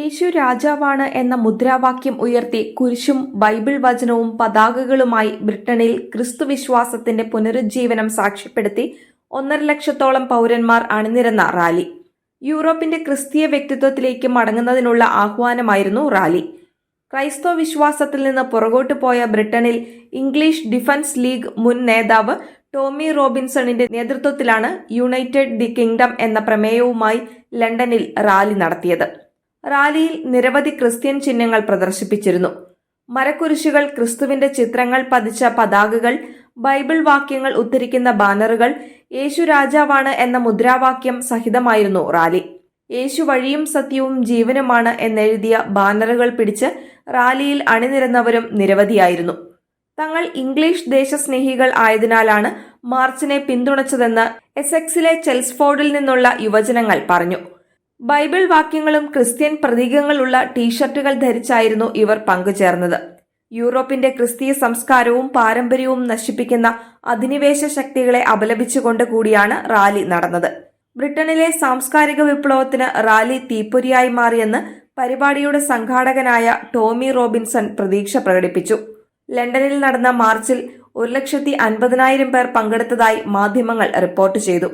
യേശു രാജാവാണ് എന്ന മുദ്രാവാക്യം ഉയർത്തി കുരിശും ബൈബിൾ വചനവും പതാകകളുമായി ബ്രിട്ടനിൽ ക്രിസ്തുവിശ്വാസത്തിന്റെ പുനരുജ്ജീവനം സാക്ഷ്യപ്പെടുത്തി ഒന്നര ലക്ഷത്തോളം പൗരന്മാർ അണിനിരന്ന റാലി. യൂറോപ്പിന്റെ ക്രിസ്തീയ വ്യക്തിത്വത്തിലേക്ക് മടങ്ങുന്നതിനുള്ള ആഹ്വാനമായിരുന്നു റാലി. ക്രൈസ്തവ വിശ്വാസത്തിൽ നിന്ന് പുറകോട്ട് പോയ ബ്രിട്ടനിൽ ഇംഗ്ലീഷ് ഡിഫൻസ് ലീഗ് മുൻ നേതാവ് ടോമി റോബിൻസണിന്റെ നേതൃത്വത്തിലാണ് യുണൈറ്റഡ് ദി കിങ്ഡം എന്ന പ്രമേയവുമായി ലണ്ടനിൽ റാലി നടത്തിയത്. റാലിയിൽ നിരവധി ക്രിസ്ത്യൻ ചിഹ്നങ്ങൾ പ്രദർശിപ്പിച്ചിരുന്നു. മരക്കുരിശുകൾ ക്രിസ്തുവിന്റെ ചിത്രങ്ങൾ പതിച്ച പതാകകൾ ബൈബിൾ വാക്യങ്ങൾ ഉദ്ധരിക്കുന്ന ബാനറുകൾ യേശു രാജാവാണ് എന്ന മുദ്രാവാക്യം സഹിതമായിരുന്നു റാലി. യേശു വഴിയും സത്യവും ജീവനുമാണ് എന്നെഴുതിയ ബാനറുകൾ പിടിച്ച് റാലിയിൽ അണിനിരന്നവരും നിരവധിയായിരുന്നു. തങ്ങൾ ഇംഗ്ലീഷ് ദേശസ്നേഹികൾ ആയതിനാലാണ് മാർച്ചിനെ പിന്തുണച്ചതെന്ന് എസെക്സിലെ ചെൽസ്ഫോർഡിൽ നിന്നുള്ള യുവജനങ്ങൾ പറഞ്ഞു. ബൈബിൾ വാക്യങ്ങളും ക്രിസ്ത്യൻ പ്രതീകങ്ങളുള്ള ടീഷർട്ടുകൾ ധരിച്ചായിരുന്നു ഇവർ പങ്കുചേർന്നത്. യൂറോപ്പിന്റെ ക്രിസ്തീയ സംസ്കാരവും പാരമ്പര്യവും നശിപ്പിക്കുന്ന അധിനിവേശ ശക്തികളെ അപലപിച്ചുകൊണ്ട് കൂടിയാണ് റാലി നടന്നത്. ബ്രിട്ടനിലെ സാംസ്കാരിക വിപ്ലവത്തിന് റാലി തീപ്പൊരിയായി മാറിയെന്ന് പരിപാടിയുടെ സംഘാടകനായ ടോമി റോബിൻസൺ പ്രതീക്ഷ പ്രകടിപ്പിച്ചു. ലണ്ടനിൽ നടന്ന മാർച്ചിൽ ഒരു ലക്ഷത്തി അൻപതിനായിരം പേർ പങ്കെടുത്തതായി മാധ്യമങ്ങൾ റിപ്പോർട്ട് ചെയ്തു.